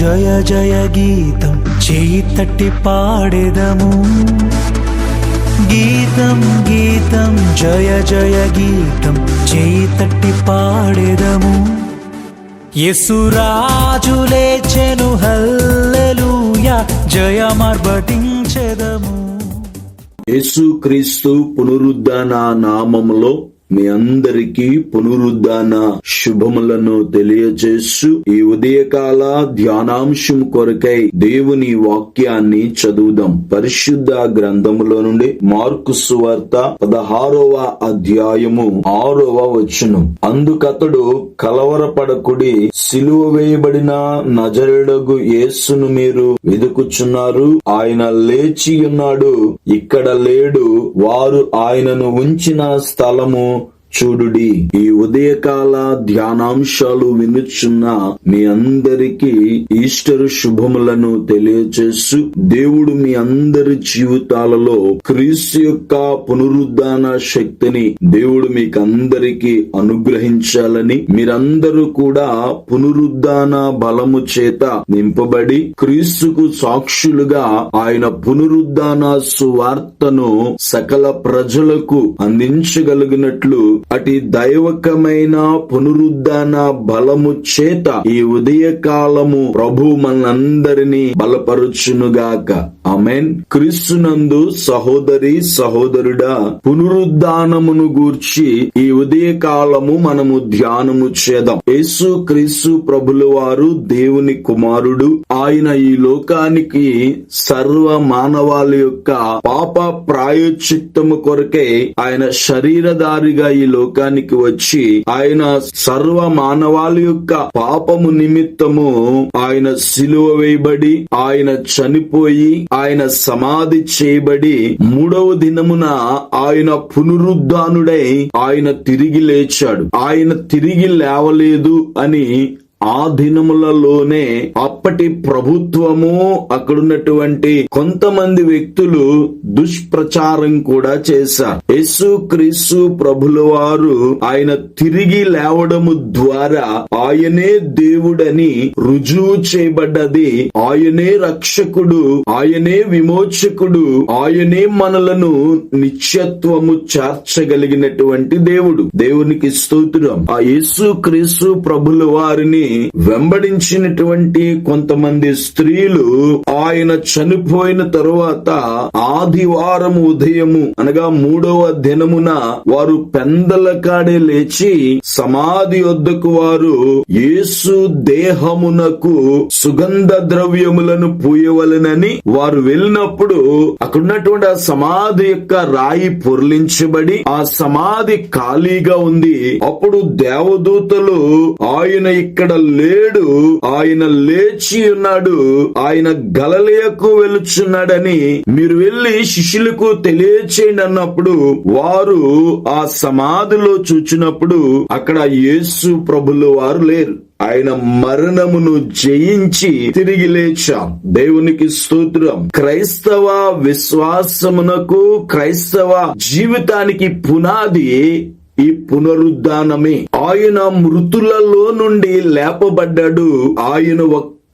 జయ జయ గీతం చేయి తట్టి పాడెదము. గీతం గీతం జయ జయ గీతం చేయి తట్టి పాడెదము. యసురాజు లేచెను హల్లెలూయా జయమర్బటించెదము. యేసుక్రీస్తు పునరుద్ధాన నామములో మీ అందరికీ పునరుద్ధాన శుభములను తెలియజేస్తూ ఈ ఉదయకాల ధ్యానాంశం కొరకై దేవుని వాక్యాన్ని చదువుదాం. పరిశుద్ధ గ్రంథములో నుండి మార్కు సువార్త పదహారవ అధ్యాయము ఆరవ వచనం. అందుకతడు కలవరపడకుడి సిలువ వేయబడిన నజరుడగు యేసును మీరు వెదుకుచున్నారు. ఆయన లేచి ఉన్నాడు. ఇక్కడ లేడు. వారు ఆయనను ఉంచిన స్థలము చూడుడి ఈ ఉదయకాల ధ్యానాంశాలు వినుచున్న మీ అందరికీ ఈస్టర్ శుభములను తెలియచేస్తూ దేవుడు మీ అందరి జీవితాలలో క్రీస్తు యొక్క పునరుద్ధాన శక్తిని దేవుడు మీకు అందరికీ అనుగ్రహించాలని మీరందరూ కూడా పునరుద్ధాన బలము చేత నింపబడి క్రీస్తుకు సాక్షులుగా ఆయన పునరుద్ధాన సువార్తను సకల ప్రజలకు అందించగలిగినట్లు అటు దైవకమైన పునరుద్ధాన బలము చేత ఈ ఉదయ కాలము ప్రభు మనందరినీ బలపరుచునుగాక. అమెన్ క్రీస్తునందు సహోదరి సహోదరుడా పునరుద్ధానమును గూర్చి ఈ ఉదయ కాలము మనము ధ్యానము చేద్దాం. యేసు క్రీస్తు ప్రభుల వారు దేవుని కుమారుడు. ఆయన ఈ లోకానికి సర్వ మానవాళి యొక్క పాప ప్రాయోచిత్తము కొరకే ఆయన శరీరధారిగా ఈ లోకానికి వచ్చి ఆయన సర్వ మానవాళి యొక్క పాపము నిమిత్తము ఆయన సిలువ వేయబడి ఆయన చనిపోయి ఆయన సమాధి చేయబడి మూడవ దినమున ఆయన పునరుద్ధానుడై ఆయన తిరిగి లేచాడు. ఆయన తిరిగి లేవలేదు అని ఆ దినములలోనే అప్పటి ప్రభుత్వము అక్కడున్నటువంటి కొంతమంది వ్యక్తులు దుష్ప్రచారం కూడా చేశారు. యేసు క్రీస్తు ప్రభుల వారు ఆయన తిరిగి లేవడము ద్వారా ఆయనే దేవుడని రుజువు చేయబడ్డది. ఆయనే రక్షకుడు ఆయనే విమోచకుడు ఆయనే మనలను నిత్యత్వము చేర్చగలిగినటువంటి దేవుడు. దేవునికి స్తోత్రం. ఆ యేసు క్రీస్తు ప్రభుల వారిని వెంబడించినటువంటి కొంతమంది స్త్రీలు ఆయన చనిపోయిన తరువాత ఆదివారం ఉదయము అనగా మూడవ దినమున వారు పెందల కాడే లేచి సమాధి వద్దకు వారు యేసు దేహమునకు సుగంధ ద్రవ్యములను పూయవలనని వారు వెళ్ళినప్పుడు అక్కడున్నటువంటి ఆ సమాధి యొక్క రాయి పొర్లించబడి ఆ సమాధి ఖాళీగా ఉంది. అప్పుడు దేవదూతలు ఆయన ఇక్కడ లేడు ఆయన లేచి ఉన్నాడు ఆయన గలలేయకు వెళుచున్నాడని మీరు వెళ్ళి శిష్యులకు తెలియచేయండి అన్నప్పుడు వారు ఆ సమాధిలో చూచినప్పుడు అక్కడ యేసు ప్రభులు వారు లేరు. ఆయన మరణమును జయించి తిరిగి లేచాం. దేవునికి స్తోత్రం. క్రైస్తవ విశ్వాసమునకు క్రైస్తవ జీవితానికి పునాది ఈ పునరుద్ధానమే. ఆయన మృతులలో నుండి లేపబడ్డాడు. ఆయన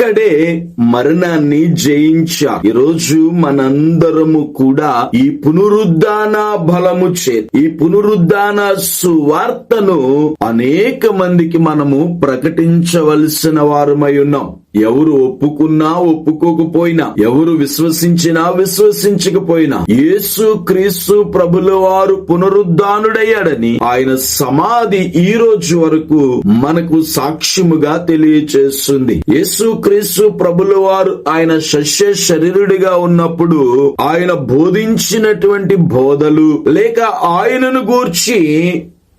ఒక్కడే మరణాన్ని జయించా. ఈరోజు మనందరము కూడా ఈ పునరుద్ధాన బలము చే ఈ పునరుద్ధాన సువార్తను అనేక మందికి మనము ప్రకటించవలసిన వారమై ఉన్నాం. ఎవరు ఒప్పుకున్నా ఒప్పుకోకపోయినా ఎవరు విశ్వసించినా విశ్వసించకపోయినా యేసు క్రీస్తు ప్రభుల వారు పునరుద్ధానుడయ్యాడని ఆయన సమాధి ఈ రోజు వరకు మనకు సాక్ష్యముగా తెలియచేస్తుంది. యేసు క్రీస్తు ప్రభుల వారు ఆయన శస్య శరీరుడిగా ఉన్నప్పుడు ఆయన బోధించినటువంటి బోధలు లేక ఆయనను గూర్చి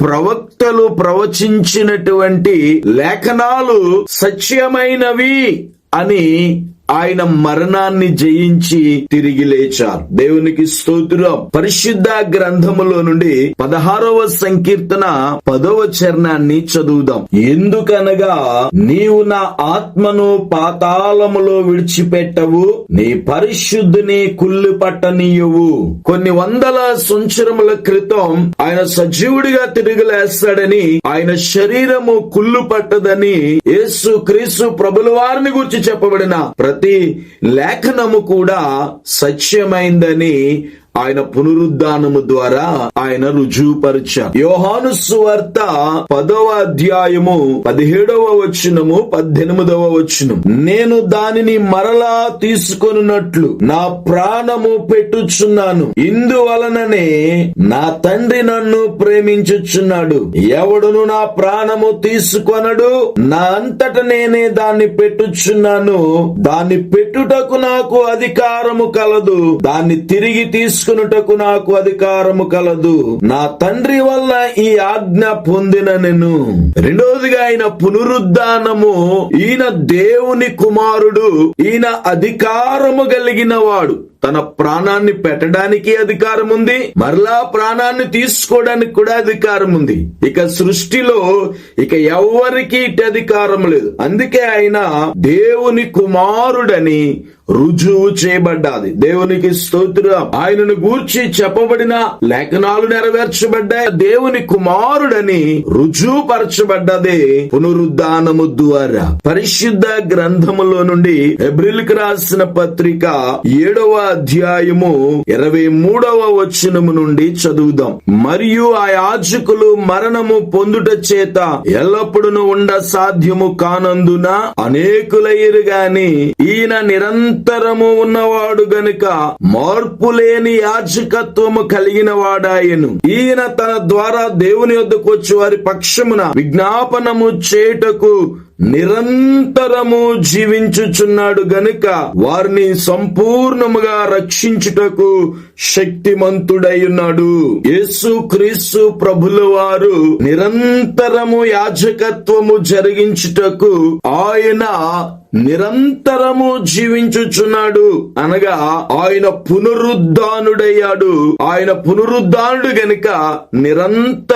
ప్రవక్తలు ప్రవచించినటువంటి లేఖనాలు సత్యమైనవి అని ఆయన మరణాన్ని జయించి తిరిగి లేచారు. దేవునికి స్తోత్రం. పరిశుద్ధ గ్రంథములో నుండి పదహారవ సంకీర్తన పదవ చరణాన్ని చదువుదాం. ఎందుకనగా నీవు నా ఆత్మను పాతాళములో విడిచిపెట్టవు నీ పరిశుద్ధిని కుళ్ళు పట్టనీయవు కొన్ని వందల సంవత్సరముల క్రితం ఆయన సజీవుడిగా తిరిగిలేస్తాడని ఆయన శరీరము కుళ్ళు పట్టదని యేసు క్రీస్తు ప్రభుల వారిని గురించి చెప్పబడిన ప్రతి లేఖనము కూడా సత్యమైందని ఆయన పునరుద్ధానము ద్వారా ఆయన రుజువుపరిచారు. యోహాను సువార్త పదవ అధ్యాయము పదిహేడవ వచనము పద్దెనిమిదవ వచనం. నేను దానిని మరలా తీసుకొనున్నట్లు నా ప్రాణము పెట్టుచున్నాను. ఇందువలననే నా తండ్రి నన్ను ప్రేమించుచున్నాడు. ఎవడును నా ప్రాణము తీసుకొనడు? నా అంతట నేనే దాన్ని పెట్టుచున్నాను. దాన్ని పెట్టుటకు నాకు అధికారము కలదు. దాన్ని తిరిగి తీసుకునుటకు నాకు అధికారము కలదు. నా తండ్రి వల్ల ఈ ఆజ్ఞ పొందిన నేను రెండవదిగా ఆయన పునరుద్ధానము ఈయన దేవుని కుమారుడు ఈయన అధికారము కలిగిన వాడు తన ప్రాణాన్ని పెట్టడానికి అధికారం ఉంది మరలా ప్రాణాన్ని తీసుకోవడానికి కూడా అధికారం ఉంది ఇక సృష్టిలో ఇక ఎవరికి ఇటు అధికారం లేదు. అందుకే ఆయన దేవుని కుమారుడని రుజువు చేయబడ్డాది. దేవునికి స్తోత్రం. ఆయనను గూర్చి చెప్పబడిన లేఖనాలు నెరవేర్చబడ్డాయి. దేవుని కుమారుడని రుజువుపరచబడ్డదే పునరుద్ధానము ద్వారా. పరిశుద్ధ గ్రంథములో నుండి ఎబ్రిల్కి రాసిన పత్రిక ఏడవ అధ్యాయము ఇరవై మూడవ వచనము నుండి చదువుదాం. మరియు ఆ యాజకులు మరణము పొందుట చేత ఎల్లప్పుడూ ఉండ సాధ్యము కానందున అనేకులయ్యరు గాని ఈయన నిరంతరం నిరంతరము ఉన్నవాడు గనుక మార్పు లేని యాజకత్వము కలిగిన వాడాయను. ఈయన తన ద్వారా దేవుని వద్దకు వచ్చి వారి పక్షమున విజ్ఞాపనము చేయుటకు నిరంతరము జీవించుచున్నాడు గనుక వారిని సంపూర్ణముగా రక్షించుటకు శక్తిమంతుడై ఉన్నాడు యేసు క్రీస్తు ప్రభుల వారు నిరంతరము యాజకత్వము జరిగించుటకు ఆయన నిరంతరము జీవించుచున్నాడు. అనగా ఆయన పునరుద్ధానుడయ్యాడు. ఆయన పునరుద్ధానుడు గనుక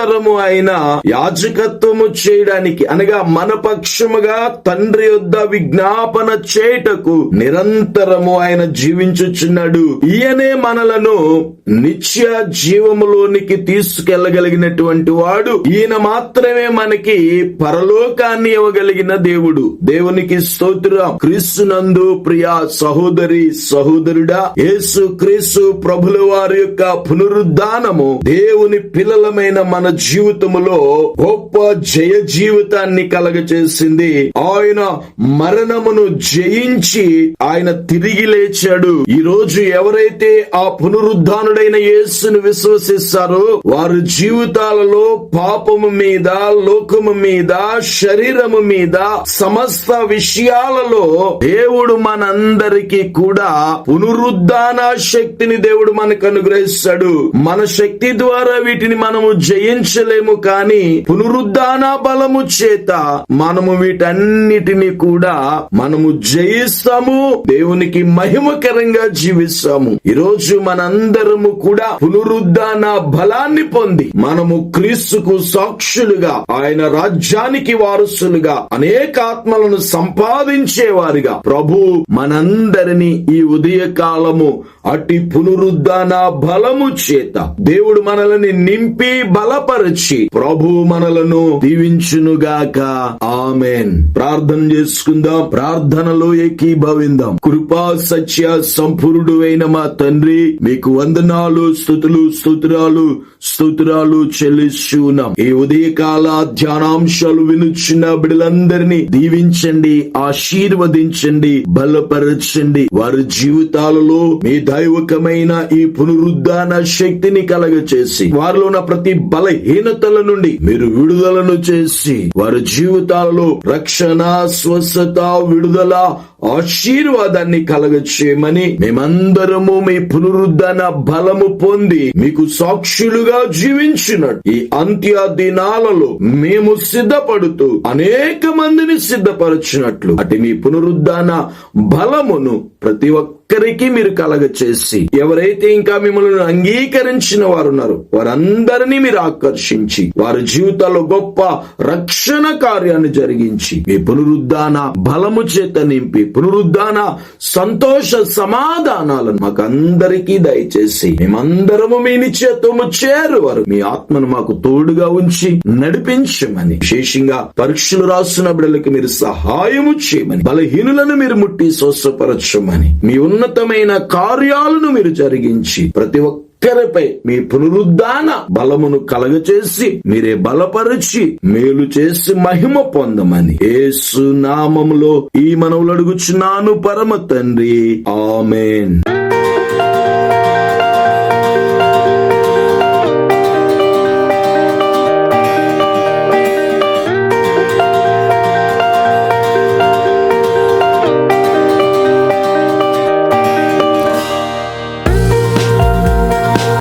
నిరంతరము అయిన యాజకత్వము చేయడానికి అనగా మన పక్షముగా తండ్రి యొద్ద విజ్ఞాపన చేయుటకు నిరంతరము ఆయన జీవించుచున్నాడు. ఈయనే మనలను నిత్య జీవములోనికి తీసుకెళ్ళగలిగినటువంటి వాడు. ఈయన మాత్రమే మనకి పరలోకాన్ని ఇవ్వగలిగిన దేవుడు. దేవునికి స్తోత్రం. క్రీస్తునందు ప్రియా సహోదరి సహోదరుడా యేసు క్రీస్తు ప్రభుల వారి యొక్క పునరుద్ధానము దేవుని పిల్లలమైన మన జీవితంలో గొప్ప జయ జీవితాన్ని కలగచేసింది. ఆయన మరణమును జయించి ఆయన తిరిగి లేచాడు. ఈ రోజు ఎవరైతే ఆ పునరుద్ధానుడైన యేసును విశ్వసిస్తారో వారి జీవితాలలో పాపము మీద లోకము మీద శరీరము మీద సమస్త విషయాలలో దేవుడు మనందరికీ కూడా పునరుద్ధాన శక్తిని దేవుడు మనకు అనుగ్రహిస్తాడు. మన శక్తి ద్వారా వీటిని మనము జయించలేము కానీ పునరుద్ధాన బలము చేత మనము వీటన్నిటిని కూడా మనము జయిస్తాము దేవునికి మహిమకరంగా జీవిస్తాము. ఈరోజు మనందరము కూడా పునరుద్ధాన బలాన్ని పొంది మనము క్రీస్తుకు సాక్షులుగా ఆయన రాజ్యానికి వారసులుగా అనేక ఆత్మలను సంపాదించేవారుగా. ప్రభు మనందరినీ ఈ ఉదయ కాలము అట్టి పునరుద్ధాన బలము చేత దేవుడు మనల్ని నింపి బలపరిచి ప్రభు మనలను దీవించునుగాక. ఆమెన్. ప్రార్థన చేసుకుందాం. ప్రార్థనలో ఏకీభవిందాం. కృపా సత్య సంపూర్ణుడు అయిన మా తండ్రి మీకు వందనాలు స్థుతులు స్తోత్రాలు స్తోత్రాలు చెల్లిస్తున్నాం. ఈ ఉదయకాల ధ్యానాంశాలు వినుచున్న బిడ్డలందరినీ దీవించండి ఆశీర్వదించండి బలపరచండి. వారి జీవితాలలో మీ దైవకమైన ఈ పునరుద్ధాన శక్తిని కలగచేసి వారిలో ఉన్న ప్రతి హీనతల నుండి మీరు విడుదలను చేసి వారి జీవితాలలో రక్షణ స్వస్థత విడుదల ఆశీర్వాదాన్ని కలగచేయమని మేమందరము మీ పునరుద్ధరణ బలము పొంది మీకు సాక్షులుగా జీవించినట్టు ఈ అంత్య దినాలలో మేము సిద్ధపడుతూ అనేక మందిని సిద్ధపరచినట్లు. అటు మీ పునరుద్ధాన బలమును ప్రతి ఒక్క ఒక్కరికి మీరు కలగచేసి ఎవరైతే ఇంకా మిమ్మల్ని అంగీకరించిన వారు ఉన్నారు వారందరినీ మీరు ఆకర్షించి వారి జీవితాల్లో గొప్ప రక్షణ కార్యాన్ని జరిగించి మీ పునరుద్ధాన బలము చేత నింపి పునరుద్ధాన సంతోష సమాధానాలను మాకు అందరికీ దయచేసి మేమందరము మీ నిశ్చేతము చేరువారు. మీ ఆత్మను మాకు తోడుగా ఉంచి నడిపించమని విశేషంగా పరీక్షలు రాస్తున్న బిడ్డలకు మీరు సహాయము చేయమని బలహీనులను మీరు ముట్టి స్వస్థపరచమని మీ ఉన్నతమైన కార్యాలను మీరు జరిగించి ప్రతి ఒక్కరిపై మీ పునరుద్ధాన బలమును కలగచేసి మీరే బలపరిచి మేలు చేసి మహిమ పొందమని యేసు నామములో ఈ మనవులు అడుగుచున్నాను పరమ తండ్రి. ఆమెన్.